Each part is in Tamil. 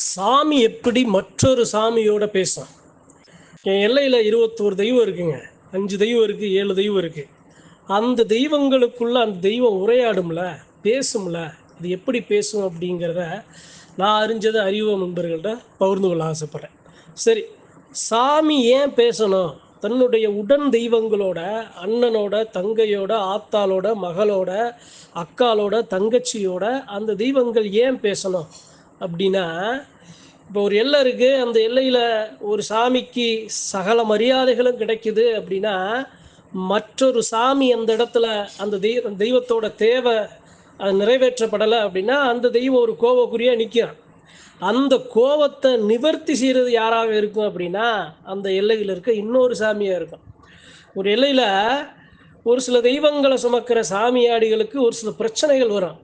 சாமி எப்படி மற்றொரு சாமியோட பேசும் என் எல்லையில் இருபத்தோரு தெய்வம் இருக்குங்க. அஞ்சு தெய்வம் இருக்குது ஏழு தெய்வம் இருக்குது அந்த தெய்வங்களுக்குள்ள அந்த தெய்வம் உரையாடும்ல பேசும்ல அது எப்படி பேசும் அப்படிங்கிறத நான் அறிஞ்சதை அறிவு நண்பர்கள்ட்ட பகிர்ந்து கொள்ள ஆசைப்பட்றேன். சரி சாமி ஏன் பேசணும்? தன்னுடைய உடன் தெய்வங்களோட அண்ணனோட தங்கையோட ஆத்தாளோட மகளோட அக்காளோட தங்கச்சியோட அந்த தெய்வங்கள் ஏன் பேசணும்? அப்படின்னா இப்போ ஒரு எல்லை இருக்குது அந்த எல்லையில் ஒரு சாமிக்கு சகல மரியாதைகளும் கிடைக்குது அப்படின்னா மற்றொரு சாமி அந்த இடத்துல அந்த தெய்வ தெய்வத்தோட தேவை அது நிறைவேற்றப்படலை அப்படின்னா அந்த தெய்வம் ஒரு கோவக்குறியாக நிற்கிறான் அந்த கோவத்தை நிவர்த்தி செய்கிறது யாராக இருக்கும் அப்படின்னா அந்த எல்லையில் இருக்க இன்னொரு சாமியாக இருக்கும். ஒரு எல்லையில் ஒரு சில தெய்வங்களை சுமக்கிற சாமியாடிகளுக்கு ஒரு சில பிரச்சனைகள் வரும்.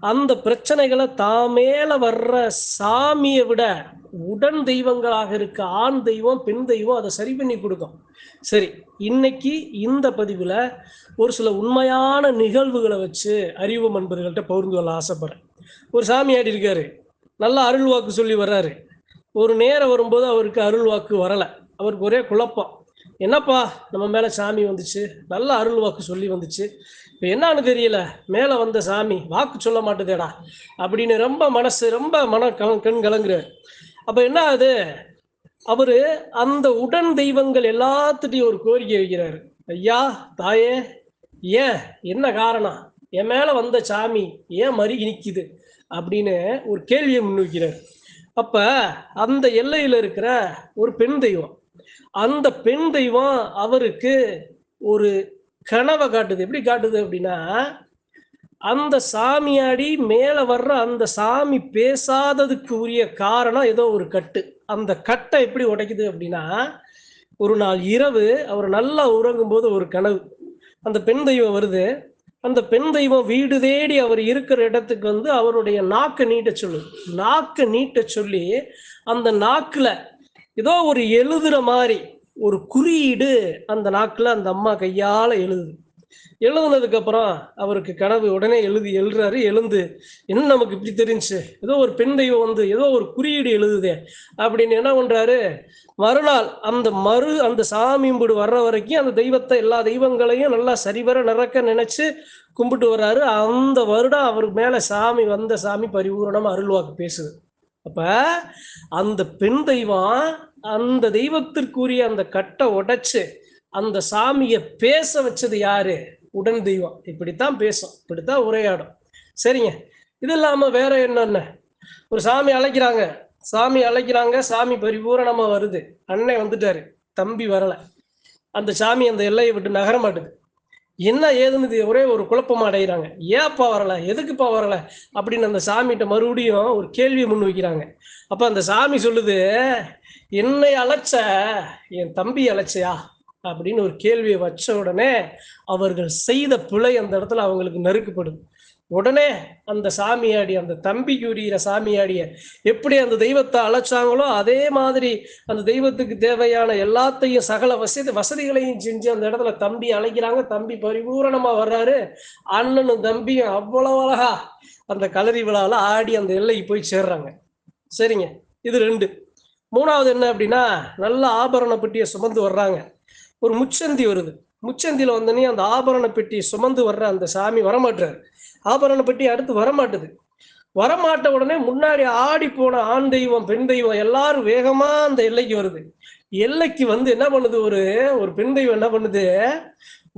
அந்த பிரச்சனைகளை தான் மேலே வர்ற சாமியை விட உடன் தெய்வங்களாக இருக்க ஆண் தெய்வம் பெண் தெய்வம் அதை சரி பண்ணி கொடுக்கும். சரி இன்னைக்கு இந்த பதிவில் ஒரு சில உண்மையான நிகழ்வுகளை வச்சு அறிவு நண்பர்கள்ட்ட பகிர்ந்து கொள்ள ஆசைப்படுறேன். ஒரு சாமியாடி இருக்காரு. நல்லா அருள் வாக்கு சொல்லி வர்றாரு. ஒரு நேரம் வரும்போது அவருக்கு அருள் வாக்கு வரலை. அவருக்கு ஒரே குழப்பம். என்னப்பா நம்ம மேலே சாமி வந்துச்சு? நல்ல அருள் வாக்கு சொல்லி வந்துச்சு. இப்போ என்னன்னு தெரியல. மேலே வந்த சாமி வாக்கு சொல்ல மாட்டுதேடா. அப்படின்னு ரொம்ப மனசு ரொம்ப மன க- கண் கலங்குறாரு. அப்போ என்ன ஆகுது? அவர் அந்த உடன் தெய்வங்கள் எல்லாத்துட்டையும் ஒரு கோரிக்கை வைக்கிறாரு. ஐயா தாயே ஏன்? என்ன காரணம்? என் மேலே வந்த சாமி ஏன் மருகி நிற்கிது அப்படின்னு ஒரு கேள்வியை முன்வைக்கிறார். அப்போ அந்த எல்லையில் இருக்கிற ஒரு பெண் தெய்வம் அந்த பெண் தெய்வம் அவருக்கு ஒரு கனவை காட்டுது. எப்படி காட்டுது அப்படின்னா அந்த சாமியாடி மேலே வர்ற அந்த சாமி பேசாததுக்கு உரிய காரணம் ஏதோ ஒரு கட்டு. அந்த கட்டை எப்படி உடைக்குது அப்படின்னா ஒரு நாள் இரவு அவர் நல்லா உறங்கும்போது ஒரு கனவு. அந்த பெண் தெய்வம் வருது. அந்த பெண் தெய்வம் வீடு தேடி அவர் இருக்கிற இடத்துக்கு வந்து அவருடைய நாக்கை நீட்ட சொல்லுது. நாக்கை நீட்ட சொல்லி அந்த நாக்கில் ஏதோ ஒரு எழுதுற மாதிரி ஒரு குறியீடு அந்த நாக்கில் அந்த அம்மா கையால் எழுதுது. எழுதுனதுக்கு அப்புறம் அவருக்கு கனவு உடனே எழுதி எழுறாரு எழுந்து என்ன நமக்கு இப்படி தெரிஞ்சுச்சு ஏதோ ஒரு பெண் தெய்வம் வந்து ஏதோ ஒரு குறியீடு எழுதுதே அப்படின்னு என்ன பண்றாரு? மறுநாள் அந்த மறு அந்த சாமி கும்பிடு வர்ற வரைக்கும் அந்த தெய்வத்தை எல்லா தெய்வங்களையும் நல்லா சரிவர நிறக்க நினைச்சு கும்பிட்டு வர்றாரு. அந்த வருடம் அவருக்கு மேல சாமி வந்த சாமி பரிபூரணம் அருள்வாக்கு பேசுது. அப்ப அந்த பெண் தெய்வம் அந்த தெய்வத்திற்குரிய அந்த கட்டை உடைச்சு அந்த சாமியை பேச வச்சது யாரு? உடன் தெய்வம். இப்படித்தான் பேசும். இப்படித்தான் உரையாடும். சரிங்க. இது இல்லாம வேற என்னென்ன? ஒரு சாமி அழைக்கிறாங்க. சாமி அழைக்கிறாங்க. சாமி பரிபூரணமா வருது. அண்ணன் வந்துட்டாரு. தம்பி வரல. அந்த சாமி அந்த எல்லையை விட்டு நகர மாட்டுது. என்ன ஏதுன்னு இது ஒரே ஒரு குழப்பமா அடைகிறாங்க ஏப்பா வரல? எதுக்குப்பா வரல? அப்படின்னு அந்த சாமிகிட்ட மறுபடியும் ஒரு கேள்வியை முன் வைக்கிறாங்க. அப்ப அந்த சாமி சொல்லுது என்னை அழைச்ச என் தம்பி அழைச்சியா? அப்படின்னு ஒரு கேள்வியை வச்ச உடனே அவர்கள் செய்த பிழை அந்த இடத்துல அவங்களுக்கு நறுக்குப்படுது. உடனே அந்த சாமியாடி அந்த தம்பிக்கு உரியிற சாமியாடிய எப்படி அந்த தெய்வத்தை அழைச்சாங்களோ அதே மாதிரி அந்த தெய்வத்துக்கு தேவையான எல்லாத்தையும் சகல வசதி வசதிகளையும் செஞ்சு அந்த இடத்துல தம்பி அழைக்கிறாங்க. தம்பி பரிபூரணமா வர்றாரு. அண்ணனும் தம்பியும் அவ்வளவு அழகா அந்த கலரி விழாவில் ஆடி அந்த எல்லைக்கு போய் சேர்றாங்க. சரிங்க இது ரெண்டு. மூணாவது என்ன அப்படின்னா நல்ல ஆபரண பெட்டியை சுமந்து வர்றாங்க. ஒரு முச்சந்தி வருது. முச்சந்தியில் வந்தோடனே அந்த ஆபரண பெட்டியை சுமந்து வர்ற அந்த சாமி வரமாட்டாரு ஆபரண பெட்டி அடுத்து வரமாட்டுது. வரமாட்ட உடனே முன்னாடி ஆடி போன ஆண் தெய்வம் பெண் தெய்வம் எல்லாரும் வேகமா அந்த எல்லைக்கு வருது. எல்லைக்கு வந்து என்ன பண்ணுது ஒரு ஒரு பெண் தெய்வம் என்ன பண்ணுது?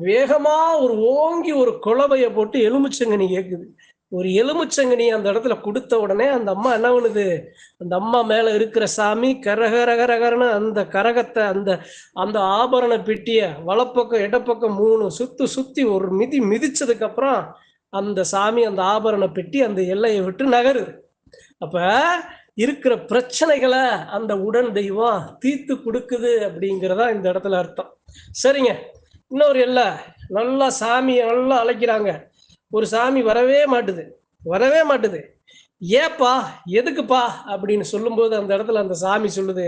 வேகமா ஒரு ஓங்கி ஒரு குழவைய போட்டு எலுமிச்சங்கனி கேக்குது. ஒரு எலுமிச்சங்கனி அந்த இடத்துல கொடுத்த உடனே அந்த அம்மா என்ன பண்ணுது? அந்த அம்மா மேல இருக்கிற சாமி கரகரகரகரன்னு அந்த கரகத்தை அந்த அந்த ஆபரண பெட்டிய வலப்பக்கம் இடப்பக்கம் மூணு சுத்து சுத்தி ஒரு மிதி மிதிச்சதுக்கு அப்புறம் அந்த சாமி அந்த ஆபரண பெட்டி அந்த எல்லையை விட்டு நகருது அப்ப இருக்கிற பிரச்சனைகளை அந்த உடன் தெய்வம் தீர்த்து கொடுக்குது அப்படிங்கிறதா இந்த இடத்துல அர்த்தம். சரிங்க. இன்னொரு எல்லை நல்லா சாமியை நல்லா அழைக்கிறாங்க. ஒரு சாமி வரவே மாட்டுது. வரவே மாட்டுது. ஏப்பா எதுக்குப்பா அப்படின்னு சொல்லும்போது அந்த இடத்துல அந்த சாமி சொல்லுது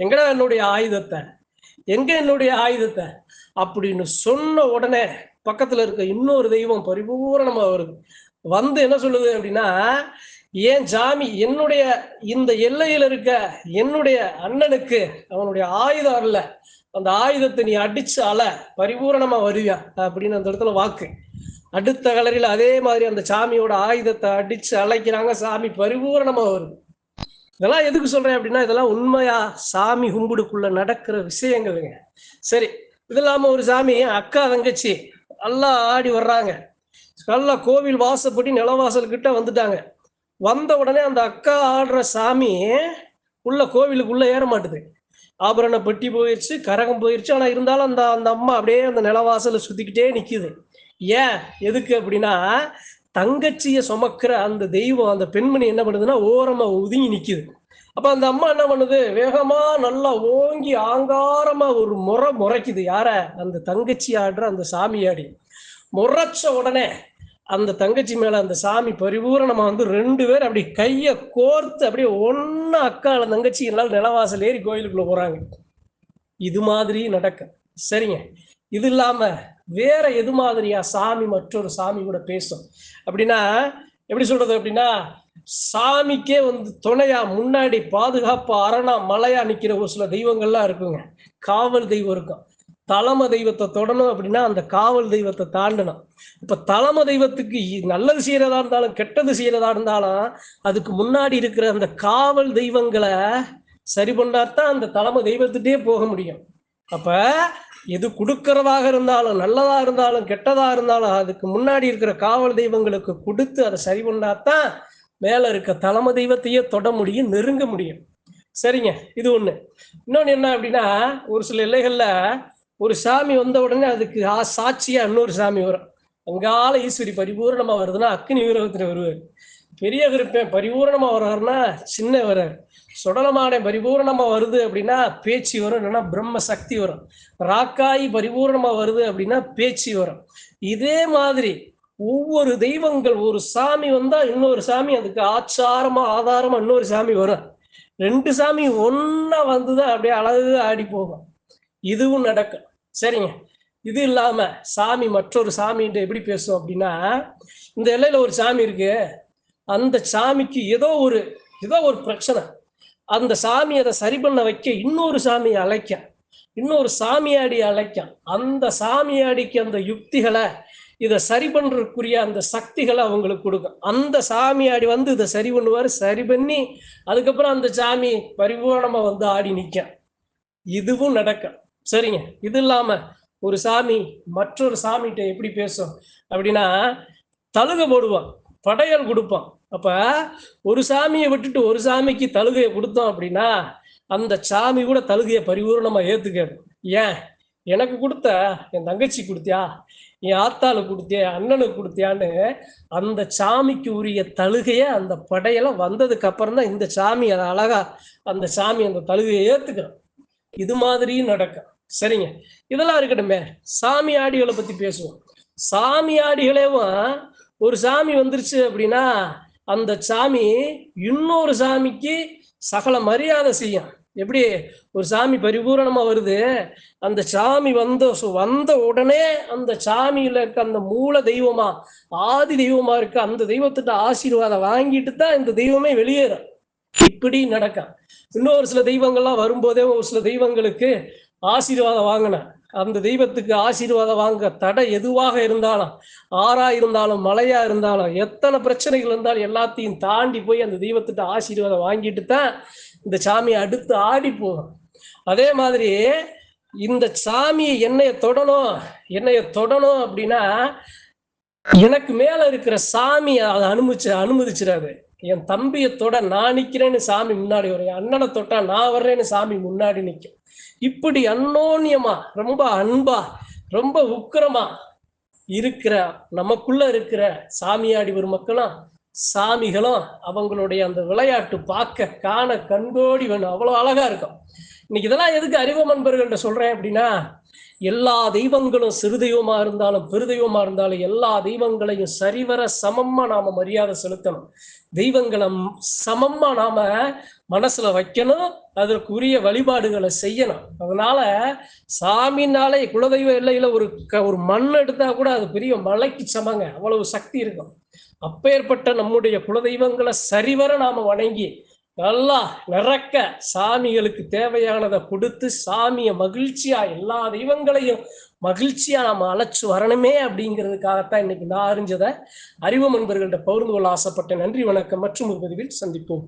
எங்கடா என்னுடைய ஆயுதத்தை? எங்க என்னுடைய ஆயுதத்தை? அப்படின்னு சொன்ன உடனே பக்கத்துல இருக்க இன்னொரு தெய்வம் பரிபூரணமா வருது. வந்து என்ன சொல்லுது அப்படின்னா ஏன் ஜாமி என்னுடைய இந்த எல்லையில் இருக்க என்னுடைய அண்ணனுக்கு அவனுடைய ஆயுதம் அல்ல. அந்த ஆயுதத்தை நீ அடிச்சு அல பரிபூரணமா வருவியா அப்படின்னு அந்த இடத்துல வாக்கு. அடுத்த கலரில் அதே மாதிரி அந்த சாமியோட ஆயுதத்தை அடிச்சு அழைக்கிறாங்க. சாமி பரிபூரணமா வருது. இதெல்லாம் எதுக்கு சொல்றேன் அப்படின்னா இதெல்லாம் உண்மையா சாமி கும்பிடுக்குள்ள நடக்கிற விஷயங்களுங்க. சரி இது இல்லாம ஒரு சாமி அக்கா தங்கச்சி நல்லா ஆடி வர்றாங்க. நல்லா கோவில் வாசப்படி நிலவாசல் கிட்ட வந்துட்டாங்க. வந்த உடனே அந்த அக்கா ஆடுற சாமி உள்ள கோவிலுக்குள்ள ஏற மாட்டுது. ஆபரண பெட்டி போயிடுச்சு கரகம் போயிடுச்சு ஆனா இருந்தாலும் அந்த அந்த அம்மா அப்படியே அந்த நிலவாசலை சுத்திக்கிட்டே நிக்குது. ஏன்? எதுக்கு அப்படின்னா தங்கச்சிய சுமக்கிற அந்த தெய்வம் அந்த பெண்மணி என்ன பண்ணுதுன்னா ஓரமா ஒதுங்கி நிக்குது. அப்ப அந்த அம்மா என்ன பண்ணுது? வேகமா நல்லா ஓங்கி ஆங்காரமா ஒரு முறை முறைக்குது. யார? அந்த தங்கச்சி ஆடுற அந்த சாமியாடி முறைச்ச உடனே அந்த தங்கச்சி மேல அந்த சாமி பரிபூரணமா வந்து ரெண்டு பேர் அப்படி கைய கோர்த்து அப்படியே ஒன்னா அக்கால தங்கச்சி எல்லாம் நிலவாசல் ஏறி கோயிலுக்குள்ள போறாங்க. இது மாதிரி நடக்க சரிங்க. இது இல்லாம வேற எது மாதிரியா சாமி மற்றொரு சாமி கூட பேசும்? அப்படின்னா எப்படி சொல்றது அப்படின்னா சாமிக்கே வந்து துணையா முன்னாடி பாதுகாப்பா அரணா மலையா நிக்கிற ஒரு சில தெய்வங்கள்லாம் இருக்குங்க. காவல் தெய்வம் இருக்கும். தலைமை தெய்வத்தை தொடணும் அப்படின்னா அந்த காவல் தெய்வத்தை தாண்டணும். இப்ப தலைமை தெய்வத்துக்கு இ- நல்லது செய்யறதா இருந்தாலும் கெட்டது செய்யறதா இருந்தாலும் அதுக்கு முன்னாடி இருக்கிற அந்த காவல் தெய்வங்களை சரி பண்ணாதான் அந்த தலைமை தெய்வத்துட்டே போக முடியும். அப்ப எது கொடுக்கறதாக இருந்தாலும் நல்லதா இருந்தாலும் கெட்டதா இருந்தாலும் அதுக்கு முன்னாடி இருக்கிற காவல் தெய்வங்களுக்கு கொடுத்து அதை சரி பண்ணாதான் மேல இருக்க தலைமை தெய்வத்தையே தொட முடியும் நெருங்க முடியும். சரிங்க இது ஒண்ணு. இன்னொன்னு என்ன அப்படின்னா ஒரு சில எல்லைகள்ல ஒரு சாமி வந்த உடனே அதுக்கு ஆ- சாட்சியா இன்னொரு சாமி வரும். அங்கால ஈஸ்வரி பரிபூர்ணமா வருதுன்னா அக்னி வீரகத்துல வருவார். பெரிய கருப்பேன் பரிபூரணமா வர்றாருன்னா சின்ன வர்றார் சுடலமாடை பரிபூரணமா வருது அப்படின்னா பேச்சு வரும். இல்லைன்னா பிரம்ம சக்தி வரும். ராக்காய் பரிபூரணமா வருது அப்படின்னா பேச்சு வரும். இதே மாதிரி ஒவ்வொரு தெய்வங்கள் ஒரு சாமி வந்தா இன்னொரு சாமி அதுக்கு ஆச்சாரமா ஆதாரமா இன்னொரு சாமி வரும். ரெண்டு சாமி ஒன்னா வந்துதான் அப்படியே அழகு ஆடி போகும். இதுவும் நடக்கும். சரிங்க. இது இல்லாம சாமி மற்றொரு சாமின்ட்டு எப்படி பேசும் அப்படின்னா இந்த எல்லையில ஒரு சாமி இருக்கு. அந்த சாமிக்கு ஏதோ ஒரு ஏதோ ஒரு பிரச்சனை. அந்த சாமி அதை சரி பண்ண வைக்க இன்னொரு சாமியை அழைக்க இன்னொரு சாமியாடி அழைக்க. அந்த சாமியாடிக்கு அந்த யுக்திகளை இதை சரி பண்ணுறதுக்குரிய அந்த சக்திகளை அவங்களுக்கு கொடுக்கும் அந்த சாமியாடி வந்து இதை சரி பண்ணுவார் சரி பண்ணி அதுக்கப்புறம் அந்த சாமி பரிபூர்ணமாக வந்து ஆடி நிற்க இதுவும் நடக்கும் சரிங்க. இது இல்லாமல் ஒரு சாமி மற்றொரு சாமிகிட்ட எப்படி பேசும் அப்படின்னா தழுக போடுவான் படையல் கொடுப்பான். அப்ப ஒரு சாமியை விட்டுட்டு ஒரு சாமிக்கு தழுகையை கொடுத்தோம் அப்படின்னா அந்த சாமி கூட தழுகையை பரிபூர்ணமா ஏத்துக்காது. ஏன்? எனக்கு கொடுத்த என் தங்கச்சி கொடுத்தியா? என் ஆத்தாளு கொடுத்தியா? அண்ணனுக்கு கொடுத்தியான்னு அந்த சாமிக்கு உரிய தழுகையை அந்த படையெல்லாம் வந்ததுக்கு அப்புறம் தான் இந்த சாமி அதை அழகா அந்த சாமி அந்த தழுகையை ஏத்துக்கிறோம் இது மாதிரியும் நடக்கும். சரிங்க. இதெல்லாம் இருக்கட்டுமே. சாமி ஆடிகளை பத்தி பேசுவோம். சாமி ஆடிகளேவும் ஒரு சாமி வந்துருச்சு அப்படின்னா அந்த சாமி இன்னொரு சாமிக்கு சகல மரியாதை செய்யும். எப்படி? ஒரு சாமி பரிபூரணமா வருது. அந்த சாமி வந்த வந்த உடனே அந்த சாமியில இருக்க அந்த மூல தெய்வமா ஆதி தெய்வமா இருக்க அந்த தெய்வத்திட்ட ஆசீர்வாதம் வாங்கிட்டு தான் இந்த தெய்வமே வெளியேறும். இப்படி நடக்கும். இன்னொரு சில தெய்வங்கள்லாம் வரும்போதே ஒரு சில தெய்வங்களுக்கு ஆசீர்வாதம் வாங்கினேன். அந்த தெய்வத்துக்கு ஆசீர்வாதம் வாங்க தடை எதுவாக இருந்தாலும் ஆறா இருந்தாலும் மலையா இருந்தாலும் எத்தனை பிரச்சனைகள் இருந்தாலும் எல்லாத்தையும் தாண்டி போய் அந்த தெய்வத்திட்ட ஆசீர்வாதம் வாங்கிட்டு தான் இந்த சாமியை அடுத்து ஆடி போகும். அதே மாதிரி இந்த சாமியை என்னைய தொடணும் என்னைய தொடணும் அப்படின்னா எனக்கு மேல இருக்கிற சாமி அதை அனுமதிச்சு அனுமதிச்சிடாது. என் தம்பியை தொட நான் நிக்கிறேன்னு சாமி முன்னாடி வரும். என் அண்ணனை தொட்டா நான் வர்றேன்னு சாமி முன்னாடி நிற்கும் இப்படி அன்னோன்யமா ரொம்ப அன்பா ரொம்ப உக்கிரமா இருக்கிற நமக்குள்ள இருக்கிற சாமியாடி ஒரு மக்களும் சாமிகளும் அவங்களுடைய அந்த விளையாட்டு பார்க்க காண கண்கோடி வேணும். அவ்வளோ அழகா இருக்கும். இன்னைக்கு இதெல்லாம் எதுக்கு அறிவு நண்பர்கள்ட்ட சொல்றேன் அப்படின்னா எல்லா தெய்வங்களும் சிறு தெய்வமா இருந்தாலும் பெருதெய்வமா இருந்தாலும் எல்லா தெய்வங்களையும் சரிவர சமமா நாம மரியாதை செலுத்தணும். தெய்வங்களை சமமாக சமமா நாம மனசுல வைக்கணும் அதற்குரிய வழிபாடுகளை செய்யணும். அதனால சாமினாலே குலதெய்வ எல்லையில் ஒரு க- ஒரு மண் எடுத்தா கூட அது பெரிய மலைக்கு சமங்க. அவ்வளவு சக்தி இருக்கும். அப்பேற்பட்ட நம்முடைய குலதெய்வங்களை சரிவர நாம வணங்கி நல்லா நிறக்க சாமிகளுக்கு தேவையானதை கொடுத்து சாமியை மகிழ்ச்சியா எல்லா தெய்வங்களையும் மகிழ்ச்சியா நாம அழைச்சு வரணுமே அப்படிங்கிறதுக்காகத்தான் இன்னைக்கு நான் அறிஞ்சதை அறிவு நண்பர்கள்ட்ட பகிர்ந்து கொள்ள ஆசைப்பட்ட நன்றி வணக்கம். மற்றும் ஒரு பதிவில் சந்திப்போம்.